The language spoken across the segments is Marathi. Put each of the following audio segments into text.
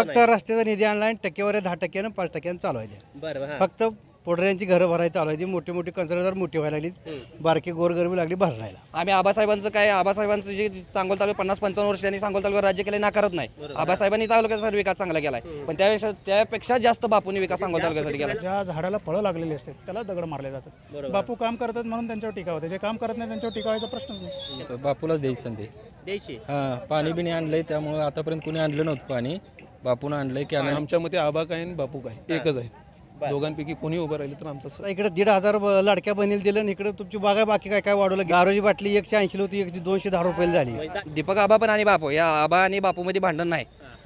फक्त. रस्त्याचा निधी आणला आणि टक्केवारी दहा टक्क्यानं पाच टक्क्यानं चालू आहे ते. बरं बरं, हां. फक्त पोडऱ्यांची घरं भरायला चालू आहे ती. मोठी मोठी कन्सर्टर मोठी व्हायला लागली बारकी गोरगरबी लागली भरायला आम्ही आबासाहेबांचं काय आबासाहेबांचं जे सांगोल तालुका पन्नास पंचावन्न वर्ष त्यांनी सांगोल तालुक्यावर राज्य केले नाकारत नाही. आबासाहेबांनी तालुक्याचा विकास चांगला केलाय. पण त्यापेक्षा त्यापेक्षा जास्त बापूंनी विकास सांगोल तालुक्यासाठी केला. ज्या झाडाला फळं लागलेली असतात त्याला दगड मारले जातात. बापू काम करतात म्हणून त्यांच्यावर टीका होते. जे काम करत नाही त्यांच्यावर टीका व्हायचा प्रश्नच नाही. बापूलाच द्यायची संधी. द्यायची. हां पाणी बिणी आणलंय त्यामुळे आतापर्यंत कोणी आणलं नव्हतं पाणी. बापून आणलंय कॅनल आमच्या मते आबा काय आणि बापू काय? एकच आहेत. दोघांपैकी कोणी उभं राहिले तर आमचं इकडे दीड हजार ब- लाडक्या बनेल दिलं आणि इकडे तुमची बागा बाकी काय काय वाढवलं? गारोची बाटली एकशे ऐंशी होती एकशे दोनशे दहा रुपयाला झाली. दीपक आबा पण आणि बापू. या आबा आणि बापूमध्ये भांडण नाही.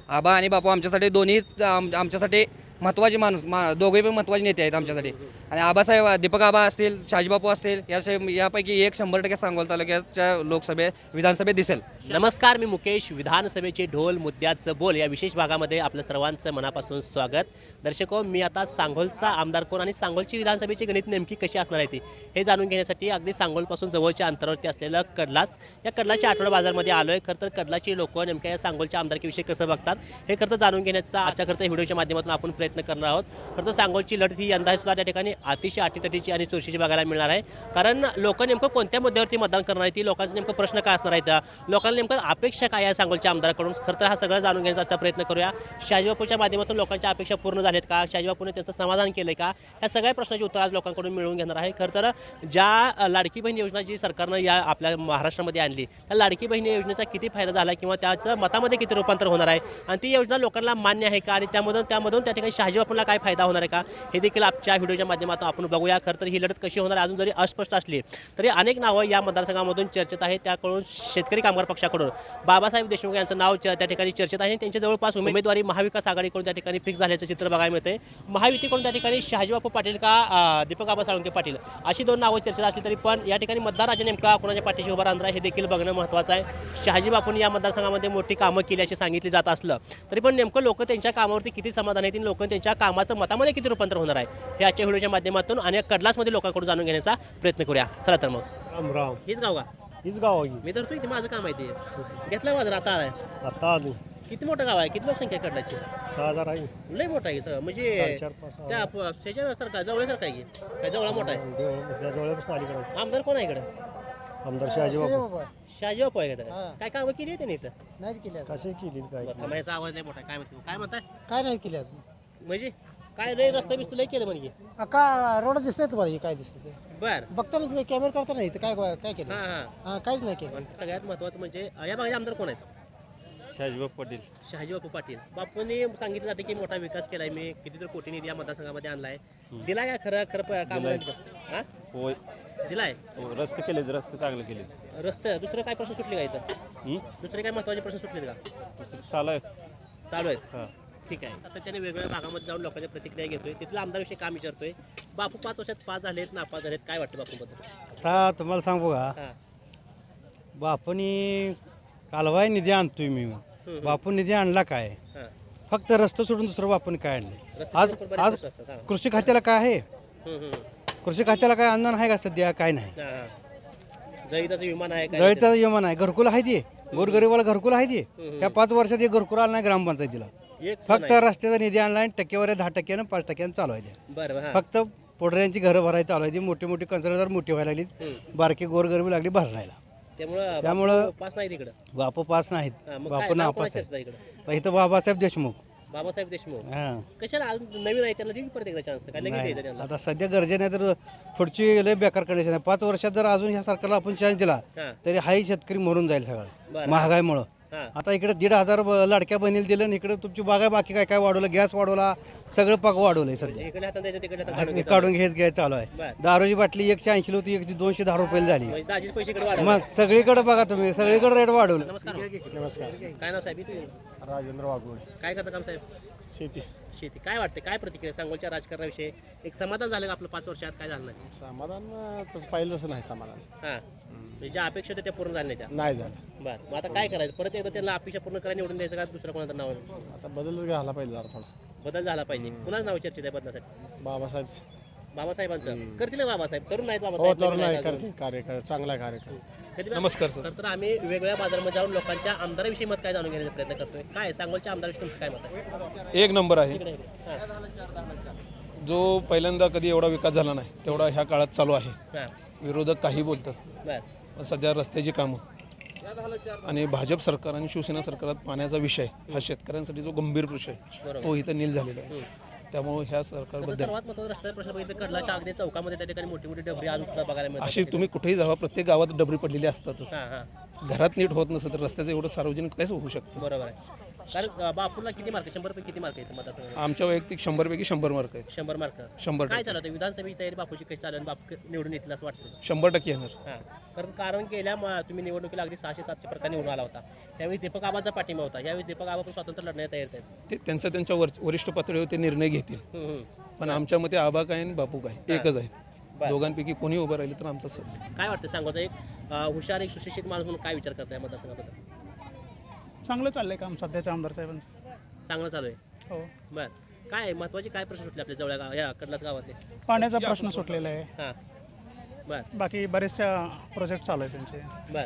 आबा आणि बापू आमच्यासाठी दोन्ही आम- आमच्यासाठी महत्त्वाचे माणूस मा दोघे पण महत्त्वाचे नेते आहेत आमच्यासाठी. आणि आबासाहेब दीपक आबा असतील शाजीबापू असतील या यापैकी एक शंभर टक्के सांगोल तालुक्याच्या लोकसभे विधानसभेत दिसेल. नमस्कार मी मुकेश विधानसभेचे ढोल मुद्द्याचं बोल. या विशेष भागामध्ये आपलं सर्वांचं मनापासून स्वागत. दर्शको हो, मी आता सांगोलचा आमदार कोण आणि सांगोलची विधानसभेची गणित नेमकी कशी असणार आहे ती हे जाणून घेण्यासाठी अगदी सांगोलपासून जवळच्या अंतरावरती असलेलं कडलास. या कडलाच्या आठवडा बाजारमध्ये आलो आहे खरं तर कडलाची लोक नेमक्या या सांगोलच्या आमदारकीविषयी कसं बघतात हे खरं तर जाणून घेण्याचा आजच्या खरं तर व्हिडिओच्या माध्यमातून आपण प्रयत्न प्रयत्न करणार आहोत. खरं तर सांगोलची लढत ही यंदा सुद्धा त्या ठिकाणी अतिशय अटीतटीची आणि चुरशीची बघायला मिळणार आहे. कारण लोक नेमकं कोणत्या मुद्द्यावरती मतदान करणार आहे ती लोकांचा नेमकं प्रश्न काय असणार आहेत? लोकांना नेमकं अपेक्षा काय आहे सांगोलच्या आमदाराकडून? खरं तर हा सगळं जाणून घेण्याचा प्रयत्न करूया. शाजीबापूच्या माध्यमातून लोकांच्या अपेक्षा पूर्ण झाल्यात का? शाजीबापूने त्यांचं समाधान केलं का? या सगळ्या प्रश्नाची उत्तर आज लोकांकडून मिळवून घेणार आहे. खरं तर ज्या लाडकी बहीण योजना जी सरकारनं या आपल्या महाराष्ट्रामध्ये आणली त्या लाडकी बहीण योजनेचा किती फायदा झाला किंवा त्याचं मतामध्ये किती रूपांतर होणार आहे? आणि ती योजना लोकांना मान्य आहे का? आणि त्यामधून त्यामधून त्या ठिकाणी शहाजीबापूला काय फायदा होणार आहे का? हे देखील आजच्या व्हिडिओच्या माध्यमातून आपण बघूया. खरं तर ही लढत कशी होणार अजून जरी अस्पष्ट असली तरी अनेक नावं या मतदारसंघामधून चर्चेत आहेत. त्याकडून शेतकरी कामगार पक्षाकडून बाबासाहेब देशमुख यांचं नाव च- त्या ठिकाणी चर्चेत आहे. आणि त्यांच्या जवळपास उमेदवारी महाविकास आघाडीकडून त्या ठिकाणी फिक्स झाल्याचं चित्र बघायला मिळते महायुतीकडून त्या ठिकाणी शहाजीबापू पाटील का दीपक आबा साळुंके पाटील? अशी दोन नावं चर्चेत असली तरी पण या ठिकाणी मतदार राजा नेमका कोणाच्या पाठीशी उभा राहणार हे देखील बघणं महत्त्वाचं आहे. शहाजीबापूंनी या मतदारसंघामध्ये मोठी कामं केली अशी सांगितली जात असलं तरी पण नेमकं लोक त्यांच्या कामावरती किती समाधान येतील लोक त्यांच्या कामाचं मतामध्ये किती रूपांतर होणार आहे? हे आजच्या व्हिडिओच्या माध्यमातून आणि कडलासमध्ये लोकांकडून जाणून घेण्याचा प्रयत्न करूया. चला तर मग. राम राम. हेच गाव का? हीच गाव आहे. मी तर ते माझं काम आहे ते. घेतला माझं आता आलाय. आता आलो. किती मोठं गाव आहे? किती लोकसंख्या आहे कडलाची सहा हजार आहे. लय मोठं आहे सगळं. म्हणजे चार पाच सहा. त्या त्याच्यासारखं जवळसारखं आहे की? काय जवळ मोठा आहे? जवळपासून अलीकडे आमदार कोण आहे इकडं? आमदार शहाजी बापू. शहाजी बापू. आहे का त्याला? काय कामं केली आहे त्याने इथं? नाही केली कसे केली काय बरं, थांबा, याचा आवाज नाही मोठा आहे. काय म्हणतो काय म्हणताय? काय नाही केली म्हणजे काय लय रस्ता बिस्त लय केलं म्हणजे? अ, का रोड दिसतंय तुम्हाला हे काय दिसतं ते? बर. बघताना तुम्ही कॅमेरा करता नाही इथं काय काय केलं? हा हा. हा काहीच नाही केलं. पण सगळ्यात महत्वाचं म्हणजे अं, या भागाचे आमदार कोण आहेत? शाजीबाब पाटील. शहाजी बापू पाटील. बापूंनी सांगितलं जाते की मोठा विकास केलाय मी कितीतरी कोटी निधी या मतदारसंघामध्ये आणलाय. दिलाय का खरं खरं काम हा? होय. दिलाय? रस्ते केले रस्ते चांगले केले रस्ते दुसरं काय प्रश्न सुटले का इथं? दुसरे काय महत्त्वाचे प्रश्न सुटलेत का? चालू आहे चालू आहेत. ठीक आहे. आता त्याने वेगवेगळ्या भागामध्ये जाऊन लोकांच्या प्रतिक्रिया घेतोय. तिथला आमदारविषयी काम विचारतोय? बापू पाच वर्षात पाच झालेत नापास झालेत काय वाटतं बापूबद्दल? आता तुम्हाला सांगू का? हा. बापूनी कालवाय निधी आणतोय मी. बापू निधी आणला काय? हा. फक्त रस्ता सोडून दुसरं बापून काय आणले? रस्ते आज सोडून बरेच आज असतात, हा. कृषी खात्याला काय आहे? हम्म, हम्म. कृषी खात्याला काय अनुदान आहे का सध्या? काय नाही. हा, हा. जळीताचं विमान आहे काय? जळीचं यमन आहे. घरकुल आहे ते. गोरगरीबाला घरकुल आहे ते. त्या पाच वर्षात एक घरकुल आलं नाही ग्रामपंचायतीला. एक पण फक्त रस्त्याचा निधी आणला आणि टक्केवारी दहा टक्क्यानं पाच टक्क्यानं चालू आहे ते. बरं हा. फक्त पोडऱ्यांची घरं भरायला चालू आहे. ती मोठी मोठी कन्सर्टर मोठी व्हायला लागली बारकी गोरगरबी लागली भरायला त्यामुळं त्यामुळं- बापू पास नाही तिकडं. बापू पास नाहीत. हा, मग काय? बापू नाव नापास कोणाचं आहे. असतं इकडं? तर इथं बाबासाहेब देशमुख. बाबासाहेब देशमुख. हा. कशाला अजून नवीन आहे त्यांना देऊ की परत एकदा चान्स काय लगेच नाही. द्यायचं त्यांना? आता सध्या गरजेने तर पुढची लय बेकार कंडिशन आहे. पाच वर्षात जर अजून ह्या सरकारला आपण चान्स दिला हा. तरी हाही शेतकरी मरून जाईल बरं. सगळं महागाईमुळं. आता इकडे दीड हजार ब- लाडक्या बहिणीला दिलं आणि इकडे तुमची बागा बाकी काय काय वाढवलं गॅस वाढवला सगळं पाक वाढवलंय सध्या. इकडे हातात द्यायचं तिकडे हातात हा, काढून घ्यायचं. काढून घ्यायच चालू आहे. बरं. दारूची बाटली एकशे ऐंशी होती एकशे दोनशे दहा रुपयाला झाली. म्हणजे पैसे इकडे. मग सगळीकडे बघा तुम्ही सगळीकडे रेट वाढवलं. नमस्कार. नमस्कार. काय नाव साहेब? इथे? राजेंद्र वाघमोडे काय करता काम साहेब? शेती. शेती. काय वाटते काय प्रतिक्रिया? सांगोलच्या राजकारणाविषयी एक समाधान झालं का आपलं पाच वर्षात काय झालं नाही? समाधान अं, तसं पाहिलंच नाही समाधान. हा. म्हणजे ज्या अपेक्षा होत्या त्या पूर्ण झाल्या नाही त्या? नाही झालं बरं. मग आता काय करायचं? परत एकदा त्यांना अपेक्षा पूर्ण करायला निवडून द्यायचं का दुसरं कोणाचं नाव आता बदल घाला पाहिजे जरा थोडा. बदल झाला पाहिजे. कुणाचं नाव चर्चेत आहे बदलासाठी? बाबासाहेब बाबासाहेबांचं. करतील ना बाबासाहेब? तरुण नाहीत हो बाबासाहेब. तरुण अजून. करते कार्यकर चांगला कार्यक्रम कधी नमस्कार सर. तर आम्ही वेगवेगळ्या बाजारामध्ये जाऊन लोकांच्या आमदाराविषयी मत काय जाणून घेण्याचा प्रयत्न करतोय? काय सांगोलच्या आमदाराविषयी तुमचं काय मत आहे? एक नंबर आहे. जो पहिल्यांदा कधी एवढा विकास झाला नाही तेवढा ह्या काळात चालू आहे. विरोधक काही बोलतात पण सध्या रस्त्याची कामं आणि भाजप सरकार आणि शिवसेना सरकारात पाण्याचा विषय हा शेतकऱ्यांसाठी जो गंभीर बरोबर. तो इथं नील झालेला आहे. त्यामुळे ह्या सरकारबद्दल सर्वात महत्त्वाचा रस्त्याचा प्रश्न बघितलं कडलाच्या अगदी चौकामध्ये त्या ठिकाणी मोठी मोठी डबरी सुद्धा बघायला अशी तुम्ही कुठेही जावा प्रत्येक गावात डबरी पडलेली असतातच. हां हां. घरात नीट होत नसेल तर रस्त्याचं एवढं सार्वजनिक काहीच होऊ शकतं. बरोबर आहे. कारण अं, बापूरला किती मार्क शंभर पैकी किती मार्क मतदारसंघात आमच्या वैयक्तिक शंभरपैकी शंभर मार्क आहेत. शंभर मार्क शंभर काय चालू होतं? विधानसभेची तयारी बापूची कशी चालू आहे? बापू निवडून येतील असं वाटतं? शंभर टक्के येणार. हां. कारण कारण गेल्या म- तुम्ही निवडणुकीला अगदी सहाशे सातशे प्रकार निवडून आला होता. त्यावेळी दीपक आबाचा पाठिंबा होता. यावेळी दीपक आबा पण स्वातंत्र्य लढण्यात तयार आहेत. ते त्यांच्या त्यांच्या वर वरिष्ठ पातळीवर ते निर्णय घेतील. हम्म, हम्म. पण आमच्या मते आबा काय आणि बापू काय? एकच आहेत. बरं. दोघांपैकी कोणी उभं राहिले तर आमचा सर काय वाटतं? सांगायचं एक अं, हुशार एक सुशिक्षित माणूस म्हणून काय विचार करताय मतदारसंघाबद्दल? चांगलं चाललंय काम सध्याच्या आमदार साहेबांचं. चांगलं चालू आहे. हो. बर. काय महत्त्वाचे काय प्रश्न सुटले आपल्या जवळ गाव या कडलाच गावातले? पाण्याचा प्रश्न सुटलेला आहे. हां. बर. बाकी बरेचशा प्रोजेक्ट चालू आहे त्यांचे. बर.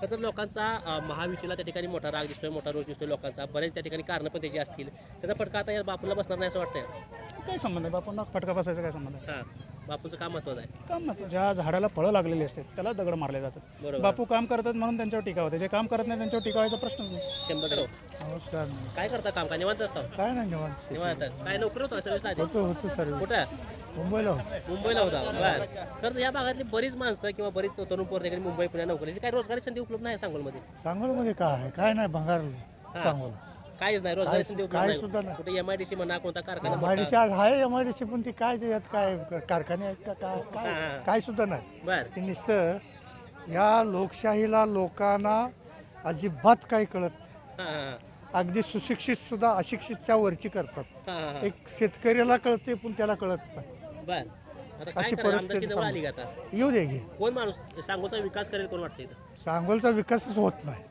खरं तर लोकांचा अं, महायुतीला त्या ठिकाणी मोठा राग दिसतोय मोठा रोज दिसतोय लोकांचा. बरेच त्या ठिकाणी कारणं पण त्याची असतील. त्याचा फटका आता या बापूला बसणार नाही असं वाटतंय? काय संबंध आहे? बापूंना फटका बसायचा काय संबंध आहे? हां. बापूचं काम महत्वाचं आहे. काम ना ज्या झाडाला फळं लागलेली असतात त्याला दगड मारले जातात. बरोबर. बापू काम करतात म्हणून त्यांच्यावर टीका होते. जे काम करत नाही त्यांच्यावर टीका व्हायचा प्रश्नच नाही. शंभर टक्के. नमस्कार. काय करता काम? काय निवांत असतं? काय नाही निवांत. निवांत. काय नोकरी होतं सर्विसला आधी? होतो होतो सर्व कुठं? मुंबईला होतो. मुंबईला होता. बर. तर या भागातली बरीच माणसं किंवा बरीच तरुण पोर मुंबई पुण्या नोकरी काय रोजगारी संधी उपलब्ध नाही सांगोलमध्ये? सांगोलमध्ये काय आहे? काय नाही भंगार सांगोल. काहीच नाही रोजगारी संधी उपलब्ध काय नाही सुद्धा नाही. कुठे एमआयडीसी म्हणा कोणता कारखाना एम आय डी सी आज आहे एम आय डी सी पण ती काय त्याच्यात काय कारखाने आहेत का काय हा, काय. काय सुद्धा नाही. बर. ते नुसतं या लोकशाहीला लोकांना अजिबात काही कळत नाही. हां हां अगदी सुशिक्षित सुद्धा अशिक्षितच्या वरची करतात. हां हां एक शेतकऱ्याला कळते पण त्याला कळत नाही. बर. आता काय अशी करायचं परिस्थिती आमदारकी जवळ आली का आता? येऊ दे घे कोण माणूस सांगोचा विकास करेल कोण वाटतं इथं? सांगोलचा विकासच होत नाही.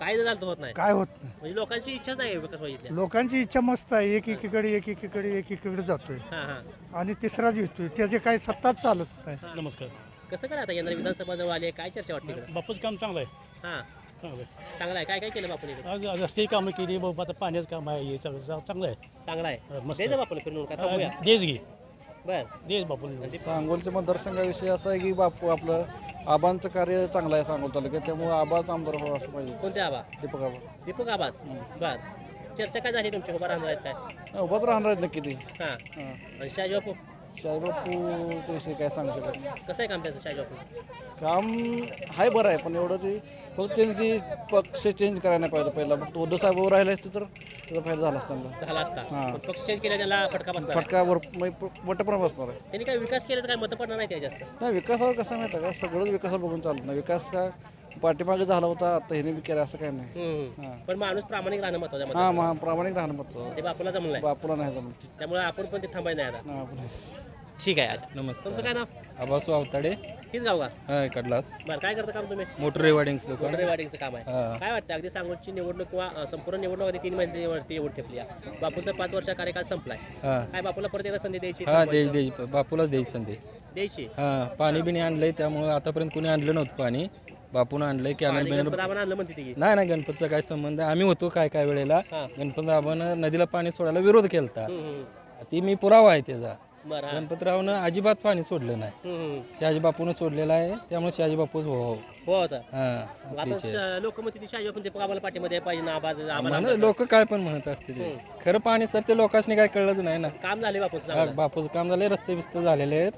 काय झालं तर होत नाही. काय होत नाही. म्हणजे लोकांची इच्छाच नाही विकास व्हायची लोकांची इच्छा मस्त आहे एक एकीकडे एक एकीकडे एक एकीकडे जातोय. हां हां. आणि तिसराच येतोय त्याचे काही सत्ताच चालत नाही. नमस्कार. कसं करा आता यंदा विधानसभा जवळ आली आहे? काय चर्चा वाटते इकडं? बापूचं काम चांगलं आहे. हां. चांगलं आहे. चांगलं आहे. काय काय केलं बापून इकडं? आज रस्ते कामं केली बाबा आता पाण्याचं काम आहे हे चांगलं आहे. चांगलं आहे. मस्त द्यायचं बापूला फिरून काय थांबूया? देश घे. बर. देश बापून. सांगोलच्या मतदारसंघाविषयी असं आहे की बापू आपलं आबांचं कार्य चांगलं आहे सांगोल तालुक्यात त्यामुळे आबाच आमदार व्हावं असं पाहिजे. कोणते आबा? दीपक आबा. दीपक आबाज बर. चर्चा काय झाली तुमच्या उभा राहणार आहेत काय? उभाच राहणार आहेत नक्की ते. हां. हां. आणि शाहजी बापू? शाहीबापू विषयी काय सांगू शकत नाही. कसं आहे काम त्याचं शाहजी बापू काम आहे बरं आहे पण एवढं ते फक्त त्यांची पक्ष चेंज करायला नाही पाहिजे पहिला. फक्त उद्धव साहेब उभं राहिले असते तर त्याचा फायदा झाला असता झाला असता. हां. पण पक्ष चेंज केला त्याला फटका बसणार फटका वर वटपणा बसणार आहे. त्यांनी काय विकास केला तर काय मतं पडणार नाही त्या जास्त नाही विकासावर कसं माहिती आहे का? सगळंच विकासावर बघून चालत. नाही विकास का पाठीमागे झाला होता आता ह्याने बी केला असं काय नाही. हम्म. पण माणूस प्रामाणिक राहणं महत्वाचं आहे हां. महा प्रामाणिक राहणं महत्वाचं ते बापूला जमलं बापूला नाही जमत. त्यामुळे आपण पण ते थांबायचं नाही आता. आपण ठीक आहे अच्छा. नमस्कार. तुमचं काय नाव? आबासू अवताडे हीच गाव का? हां कडलास बरं काय करता काम तुम्ही? मोटर रिवार्डिंगचं दुकान. वाटिंगचं काम आहे. हां. काय वाटतं अगदी सांगोलची निवडणूक किंवा अं, संपूर्ण निवडणूक तीन महिन्यावरती येऊन ठेपली आहे. बापूंचा पाच वर्षा कार्यकाळ संपलाय. हां. काय बापूला परत एकदा संधी द्यायची? हां द्यायची द्यायची. बापूलाच द्यायची संधी. द्यायची? हां पाणी बिणी आणलंय त्यामुळे आतापर्यंत कोणी आणलं नव्हतं पाणी. बापून आणलंय बिनल गणपत आम्हाला आणलं म्हणते ती नाही नाही गणपतीचा काय संबंध आहे? आम्ही होतो काय काय वेळेला. गणपती बाबानं नदीला पाणी सोडायला विरोध हम्म. ती मी पुरावा आहे त्याचा. गणपतरावनं अजिबात पाणी सोडलं नाही. शहाजी बापूनं सोडलेलं आहे त्यामुळे शहाजी बापूच हो हो. हो लोक काय पण म्हणत असते ते. खरं पाणी सत्य लोकांनी काय कळलंच नाही ना. काम झाले बापूचं. बापूचं काम झालंय रस्ते बिस्ते झालेले आहेत.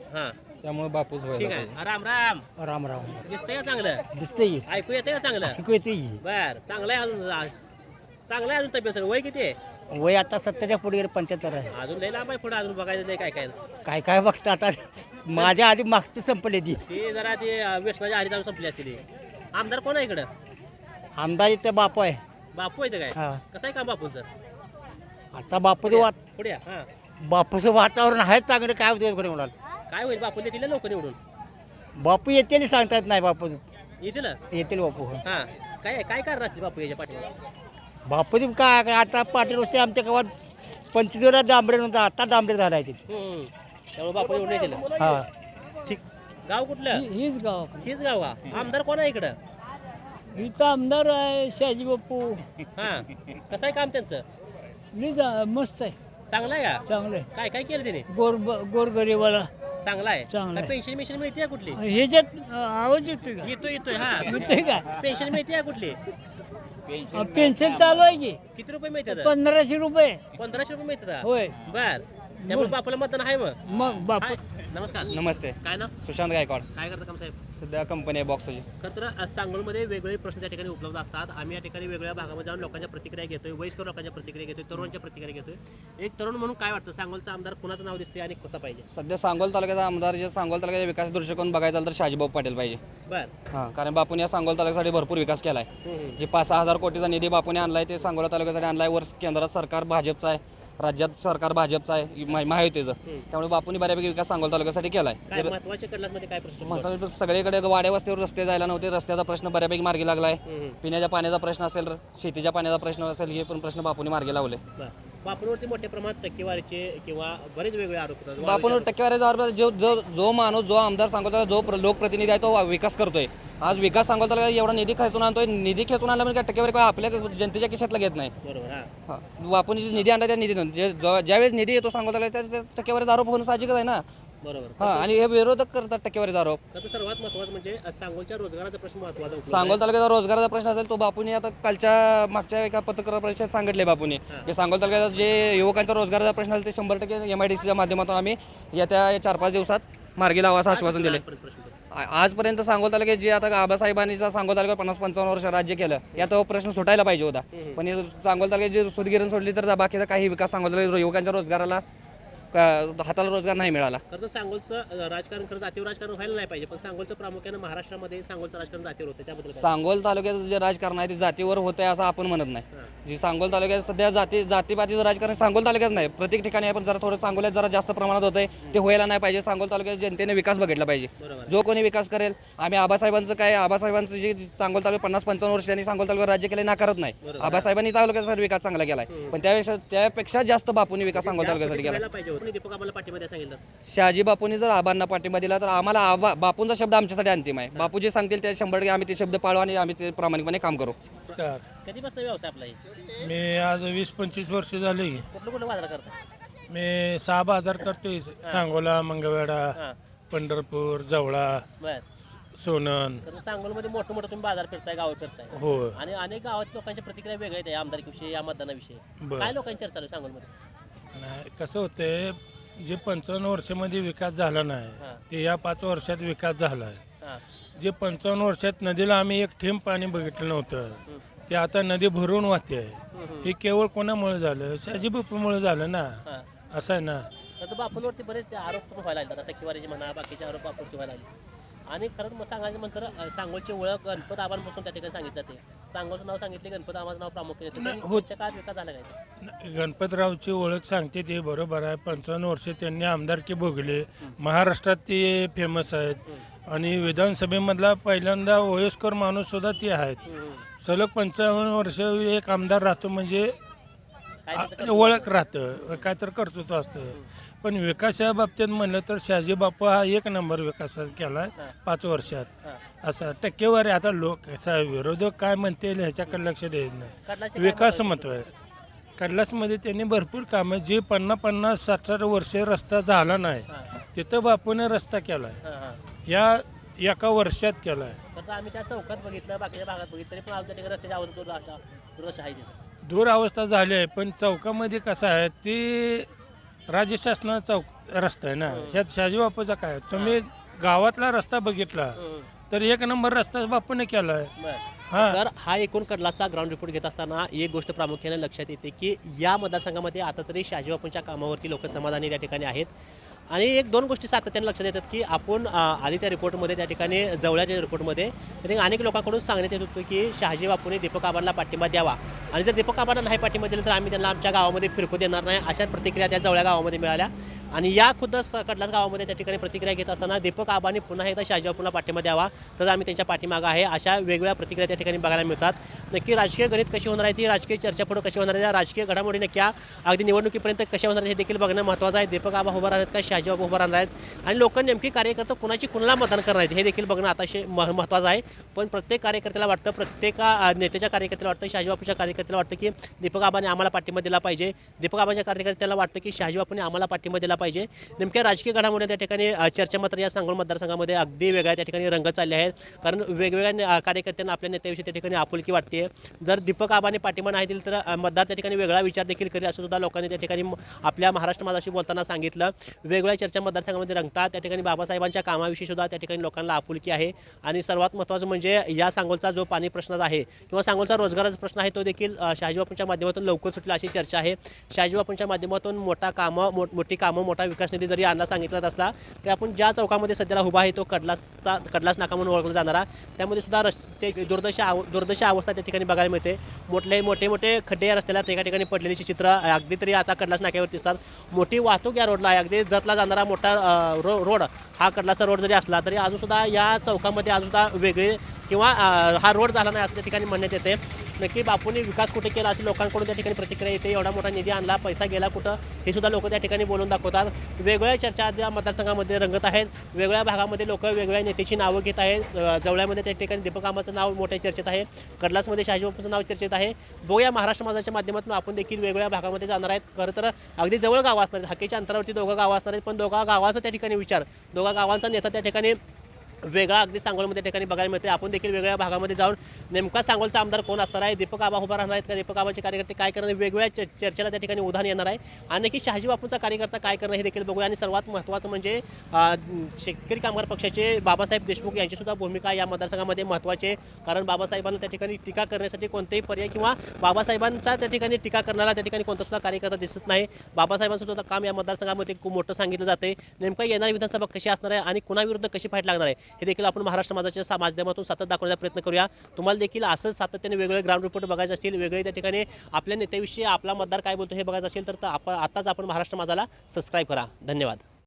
त्यामुळे बापूच ठीक व्हायला आहे. पाहिजे. हा, राम राम. राम राम. दिसतंय का चांगलं? दिसते ऐकू येतंय का चांगलं? ऐकू येते बर चांगलं आहे अजून चांगलं आहे अजून तब्येत सगळं. वय किती आहे? वय आता सत्तरच्या पुढे गेले पंच्याहत्तर आहे. अजून लय लांब आहे पुढे अजून बघायचं नाही काय काय काय काय बघता आता? माझ्या आधी मागची संपली ती. ते जरा ते अं, व्यसनाच्या आधी जाऊन संपली असतील आमदार कोण आहे इकडं? आमदार इथं बापू आहे. बापू आहे इथं काय? हा. कसं आहे काम बापूंचं? आता बापूचं वात पुढे या. हा. बापूचं वातावरण आहे चांगलं काय होतं कोणी म्हणाल काय होईल बापू? देतील लोक निवडून. बापू येते सांगता येत नाही बापू. येतील? येतील बापू हा. काय आहे? काय कारण असते बापू याच्या पाठीवर बापूजी काय काय आता पाटील वस्ती आमच्या गावात पंचवीस वेळा डांबरे नव्हतं आता डांबरे झाला आहे हम्म. त्यामुळे बापू निवडून येतील. हा. ठीक. गाव कुठलं? हीच गाव. हीच गाव का? आमदार कोण आहे इकडं? इथं आमदार आहे शाजी बापू. हा. कसं आहे काम त्यांचं? मी जा- मस्त आहे. चांगलं आहे का? चांगलं आहे. काय काय केलं त्याने गोर चांगला गोरगरीबाला. आहे. चांगलं आहे. काय पेन्शन मिशन मिळते कुठली? ह्याच्यात अं, आवाज येतोय का? येतोय येतोय हा. येतोय का? पेन्शन मिळते कुठली? पेन्शन चालू आहे की. किती रुपये मिळतात? पंधराशे रुपये. पंधराशे रुपये मिळतात? होय. बर. त्यामुळे बापाला मतदान आहे मग. मग बापू हाय. नमस्कार. नमस्ते. काय ना सुशांत गायकवाड. काय करता काम साहेब? सध्या कंपनी आहे बॉक्सची. खरं तर आज सांगोलमध्ये वेगवेगळे प्रश्न त्या ठिकाणी उपलब्ध असतात. आम्ही या ठिकाणी वेगवेगळ्या भागामध्ये जाऊन लोकांच्या प्रतिक्रिया घेतोय वयस्कर लोकांच्या प्रतिक्रिया घेतोय तरुणांच्या प्रतिक्रिया घेतोय. एक तरुण म्हणून काय वाटतं? सांगोलचा आमदार कुणाचं नाव दिसते आणि कसा पाहिजे? सध्या सांगोल तालुक्याचा आमदार जे सांगोल तालुक्याचा विकास दृष्टिकोन बघायचा झाला तर शाजीभाऊ पाटील पाहिजे. बर. हां कारण बापून या सांगोल तालुक्यासाठी भरपूर विकास केला आहे. जे पाच सहा हजार कोटीचा निधी बापूने आणलाय ते सांगोला तालुक्यासाठी आणलाय. वर केंद्रात सरकार भाजपचं आहे. राज्यात सरकार भाजपचं आहे महायुतीचं. त्यामुळे बापूने बऱ्यापैकी विकास सांगोल तालुक्यासाठी केलाय. काय महत्त्वाच्या कडलामध्ये काय प्रश्न मसाले सगळीकडे वाड्या वस्तीवर रस्ते जायला नव्हते रस्त्याचा प्रश्न बऱ्यापैकी मार्गी लागलाय. हम्म. पिण्याच्या पाण्याचा प्रश्न असेल शेतीच्या पाण्याचा प्रश्न असेल हे पण प्रश्न बापूने मार्गी लावले. बर. बापूंवरती मोठ्या प्रमाणात टक्केवारीचे किंवा बरेच वेगळे आरोप होतात. बापून टक्केवारी जबाबदार जो जो जो माणूस जो आमदार सांगतो जो प्र- लोकप्रतिनिधी आहे तो विकास करतोय. आज विकास सांगतो एवढा निधी खेचून आणतोय. निधी खेचून आणला म्हणजे टक्केवारी काय आपल्या जनतेच्या खिशातला घेत नाही. बरोबर. बापून जे निधी आणला त्या जो- ज्यावेळेस निधी येतो सांगतो टक्केवारीचा आरोप होणं साहजिकच आहे ना. बरोबर. हा आणि हे विरोधक करतात टक्केवारीचा आरोप सर्वात महत्वाचं म्हणजे अ, सांगोलच्या रोजगाराचा प्रश्न महत्त्वाचा सांगोल तालुक्याचा रोजगाराचा प्रश्न असेल तो बापूने आता कालच्या मागच्या एका पत्रकार परिषदेत सांगितले बापूने. की सांगोल तालुक्याचा जे युवकांचा रोजगाराचा प्रश्न असेल ते शंभर टक्के एम आय डी सीच्या माध्यमातून आम्ही येत्या चार पाच दिवसात मार्गी लावा असं आश्वासन दिले परत प्रश्न आ- आजपर्यंत सांगोल तालुक्यात जे आता आबासाहेबांनी जे सांगोल तालुक्यात पन्नास पंचावन्न वर्ष राज्य केलं यात तो प्रश्न सुटायला पाहिजे होता. पण हे सांगोल तालुक्यात जे सुदगिरण सोडली तर बाकीचा काही विकास सांगोल तालुक्यात युवकांच्या रोजगाराला हाताला रोजगार नाही मिळाला. खरं तर सांगोलचं राजकारण खरं जातीवर राजकारण व्हायला नाही पाहिजे. पण सांगोलचं प्रामुख्यानं महाराष्ट्रामध्ये सांगोलचं राजकारण जातीवर होतं. त्याबद्दल काय? सांगोल तालुक्याचं जे राजकारण आहे ते जातीवर होत आहे असं आपण म्हणत नाही. जी सांगोल तालुक्यात सध्या जाती जातीपातीचं राजकारण सांगोल तालुक्यात नाही. प्रत्येक ठिकाणी आहे पण जरा थोडं सांगोल्यात जरा जास्त प्रमाणात होत आहे ते व्हायला नाही पाहिजे. सांगोल तालुक्यात जनतेने विकास बघितला पाहिजे. बरोबर जो कोणी विकास करेल आम्ही आबासाहेबांचं काय आबासाहेबांचं जे सांगोल तालुक्यात पन्नास पंचावन्न वर्ष त्यांनी सांगोल तालुक्यात राज्य केले नाकारत नाही. आबासाहेबांनी तालुक्याचा विकास चांगला केलाय. पण त्यापेक्षा त्यापेक्षा जास्त बापूंनी विकास सांगोल तालुक्यासाठी केला व्हायला पाहिजे. दीपक आम्हाला पाठीमध्ये सांगितलं शहाजी बापूंनी जर आबांना पाठिंबा दिला तर आम्हाला आबा बापूंचा शब्द आमच्यासाठी अंतिम आहे. बापू जे सांगतील त्या शंभर टक्के आम्ही ते शब्द पाळू आणि आम्ही ते प्रामाणिकपणे काम करू. नमस्कार. कधीपासून व्यवसाय आपला हे? मी आज वीस पंचवीस वर्ष झाली कुठलं कुठलं बाजार करता? मी सहा बाजार करतोय सांगोला मंगळवेढा हा. पंढरपूर जवळा बर. सोनन तर सांगोलमध्ये मोठं मोठं तुम्ही बाजार फिरताय गाव फिरताय. हो आणि अनेक गावात लोकांच्या प्रतिक्रिया वेगळ्या आहेत या आमदारकीविषयी या मतदानाविषयी. बरं. काय लोकांची चर्चा चालू आहे सांगोलमध्ये? नाही कसं होतंय जे पंचावन्न वर्षामध्ये विकास झाला नाही ते या पाच वर्षात विकास झाला आहे. जे पंचावन्न वर्षात नदीला आम्ही एक थेंब पाणी बघितलं नव्हतं ते आता नदी भरून वाहते आहे. हे केवळ कोणामुळे झालं? शाजी बापूमुळे झालं ना. असं आहे ना. बापूंवरती बरेच आरोप व्हायला टक्केवारीचे म्हणा बाकीचे आरोप व्हायला लागले. आणि खरंच मग सांगायचं म्हणतं सांगोलची ओळख गणपत आबांपासून त्या ठिकाणी सांगितलं जाते. सांगोलचं नाव सांगितले गणपत आबाचं नाव प्रामुख्याने येतं. नाही, पण होत- पुढच्या काळात विकास झाला काय? गणपतरावची ओळख सांगते ते बरोबर आहे. पंचावन्न वर्ष त्यांनी आमदारकी भोगले. महाराष्ट्रात ते फेमस आहेत. आणि विधानसभेमधला पहिल्यांदा वयस्कर माणूस सुद्धा ते आहेत. सलग पंचावन्न वर्ष एक आमदार राहतो म्हणजे ओळख राहतं. काय तर कर्तृत्व असतं. पण विकासाच्या बाबतीत म्हणलं तर शहाजी बापू हा एक नंबर विकास केला पाच वर्षात. असा टक्केवारी आता लोक असा विरोधक काय म्हणते ह्याच्याकडे लक्ष देत नाही. विकास महत्त्व आहे. कडलासमध्ये त्यांनी भरपूर कामं जे पन्नास पन्नास साठ साठ वर्षे रस्ता झाला नाही तिथं बापूने रस्ता केला आहे. या एका वर्षात केला आहे. आम्ही त्या चौकात बघितलं बाकीच्या भागात बघितलं पण ठिकाणी आहे दूर अवस्था झाली आहे पण चौकामध्ये कसं आहे ते राज्य शासनाचा चौक रस्ता आहे ना? ह्यात शहाजी बापूचा काय? तुम्ही गावातला रस्ता बघितला तर एक नंबर रस्ता बापूने केला आहे तर हा एकूण कडलाचा ग्राउंड रिपोर्ट घेत असताना एक गोष्ट प्रामुख्याने लक्षात येते की या मतदारसंघामध्ये आता तरी शहाजीबापूंच्या कामावरती लोक समाधानी त्या ठिकाणी आहेत. आणि एक दोन गोष्टी सातत्याने लक्षात येतात की आपण आधीच्या रिपोर्टमध्ये त्या ठिकाणी जवळच्या रिपोर्टमध्ये तरी अनेक लोकांकडून सांगण्यात येत होतं की शहाजी बापूने दीपक आबांना पाठिंबा द्यावा. आणि जर दीपक आबांना नाही पाठिंबा दिला तर आम्ही त्यांना आमच्या गावामध्ये फिरकू देणार नाही अशा प्रतिक्रिया त्या जवळ्या गावामध्ये मिळाल्या. आणि या खुद्द कडलास गावामध्ये त्या ठिकाणी प्रतिक्रिया घेत असताना दीपक आबांनी पुन्हा एकदा शहाजी बापूंना पाठिंबा द्यावा तर आम्ही त्यांच्या पाठीमागं आहे अशा वेगवेगळ्या प्रतिक्रिया त्या ठिकाणी बघायला मिळतात. नक्की राजकीय गणित कशी होणार आहे ती राजकीय चर्चा पुढे कशी होणार आहे? राजकीय घडामोडी नक्की अगदी निवडणुकीपर्यंत कशा होणार हे देखील बघणं महत्त्वाचं आहे. दीपक आबा उभा राहत आहेत का? शहाजी बाबा उभा राहणार आहेत. आणि लोक नेमकी कार्यकर्ते कुणाची कुणाला मतदान करणार आहेत हे देखील बघणं अतिशय मह महत्त्वाचं आहे. पण प्रत्येक कार्यकर्त्याला वाटतं प्रत्येक नेत्याच्या कार्यकर्त्याला वाटतं शहाजी बापूच्या कार्यकर्त्याला वाटतं की दीपक आबाने आम्हाला पाठिंबा दिला पाहिजे. दीपक आबाच्या कार्यकर्त्याला वाटतं की शहाजी बापूने आम्हाला पाठिंबा दिला पाहिजे. नेमक्या राजकीय घडामोडी त्या ठिकाणी चर्चा मात्र या सांगोल मतदारसंघामध्ये अगदी वेगळ्या त्या ठिकाणी रंग चालले आहेत. कारण वेगवेगळ्या कार्यकर्त्यांना आपल्या नेते त्याविषयी त्या ठिकाणी आपुलकी वाटते. जर दीपक आबाने पाठिंबा नाही दिली तर मतदार त्या ठिकाणी वेगळा विचार देखील करेल असं सुद्धा लोकांनी त्या ठिकाणी आपल्या महाराष्ट्र माझाशी बोलताना सांगितलं. वेगवेगळ्या चर्चा मतदारसंघामध्ये रंगतात. त्या ठिकाणी बाबासाहेबांच्या कामाविषयी सुद्धा त्या ठिकाणी लोकांना आपुलकी आहे. आणि सर्वात महत्त्वाचं म्हणजे या सांगोलचा जो पाणी प्रश्न आहे किंवा सांगोलचा रोजगाराचा प्रश्न आहे तो देखील अ, शहाजी बापूंच्या माध्यमातून लवकर सुटला अशी चर्चा आहे. शहाजी बापूंच्या माध्यमातून मोठा कामं मोठ मोठी कामं मोठा विकास निधी जरी आणला सांगितला असला तरी आपण ज्या चौकामध्ये सध्याला उभा आहे तो कडलासचा कडलास नाका म्हणून ओळखला जाणारा. त्यामध्ये सुद्धा रस्ते दुर्दशा आव दुर्दशा अवस्था त्या ठिकाणी बघायला मिळते. मोठले मोठे मोठे खड्डे या रस्त्याला एका ठिकाणी पडलेली चित्र अगदी तरी आता कडलास नाक्यावर दिसतात. मोठी वाहतूक या रोडला आहे. अगदी जतला जाणारा मोठा रो रोड हा कडलाचा रोड जरी असला तरी अजूनसुद्धा या चौकामध्ये अजूनसुद्धा सुद्धा वेगळे किंवा हा रोड झाला नाही असं त्या ठिकाणी म्हणण्यात येते. नक्की बापूंनी विकास कुठे केला असे लोकांकडून त्या ठिकाणी प्रतिक्रिया येते. एवढा मोठा निधी आणला पैसा गेला कुठं हे सुद्धा लोक त्या ठिकाणी बोलून दाखवतात. वेगवेगळ्या चर्चा त्या मतदारसंघामध्ये रंगत आहेत. वेगवेगळ्या भागामध्ये लोक वेगवेगळ्या नेत्याची नावं घेत आहेत. जवळ्यामध्ये त्या ठिकाणी दीपक आंबाचं नाव मोठ्या चर्चेत आहे. कडलासमध्ये शहाजीबापूचं नाव चर्चेत आहे. बघूया महाराष्ट्र माझाच्या माध्यमातून आपण देखील वेगवेगळ्या भागामध्ये जाणार आहेत. खरं तर अगदी जवळ गावं असणार आहेत. हाकेच्या अंतरावरती दोघं गावं असणार आहेत. पण दोघा गावाचा त्या ठिकाणी विचार दोघा गावांचा नेता त्या ठिकाणी वेगळा अगदी सांगोलमध्ये त्या ठिकाणी बघायला मिळते आपण देखील वेगळ्या भागामध्ये जाऊन नेमका सांगोलचा आमदार कोण असणार आहे? दीपक आबा उभा राहणार आहेत का? दीपक आबाचे कार्यकर्ते काय करणार वेगवेगळ्या च- चर्चेला त्या ठिकाणी उदाहरण येणार आहे. आणि की शहाजी बापूंचा कार्यकर्ता काय करणार हे देखील बघूया. आणि सर्वात महत्त्वाचं म्हणजे शेतकरी कामगार पक्षाचे बाबासाहेब देशमुख यांचीसुद्धा भूमिका या मतदारसंघामध्ये महत्त्वाची. आहे कारण बाबासाहेबांना त्या ठिकाणी टीका करण्यासाठी कोणतेही पर्याय किंवा बाबासाहेबांचा त्या ठिकाणी टीका करणारा त्या ठिकाणी कोणतासुद्धा कार्यकर्ता दिसत नाही. बाबासाहेबांचं सुद्धा काम या मतदारसंघामध्ये खूप मोठं सांगितलं जाते नेमकं येणारी विधानसभा कशी असणार आहे आणि कुणाविरुद्ध कशी फाईट लागणार आहे? हे देखील आपण महाराष्ट्र समाजाच्या सा- माध्यमातून सतत दाखवण्याचा प्रयत्न करूया. तुम्हाला देखील असंच सातत्याने वेगवेगळे ग्राउंड रिपोर्ट बघायचे असतील वेगळे त्या ठिकाणी आपल्या नेत्याविषयी आपला मतदार काय बोलतो हे बघायचं असेल तर त- आपण आताच आपण महाराष्ट्र माझाला सबस्क्राईब करा. धन्यवाद.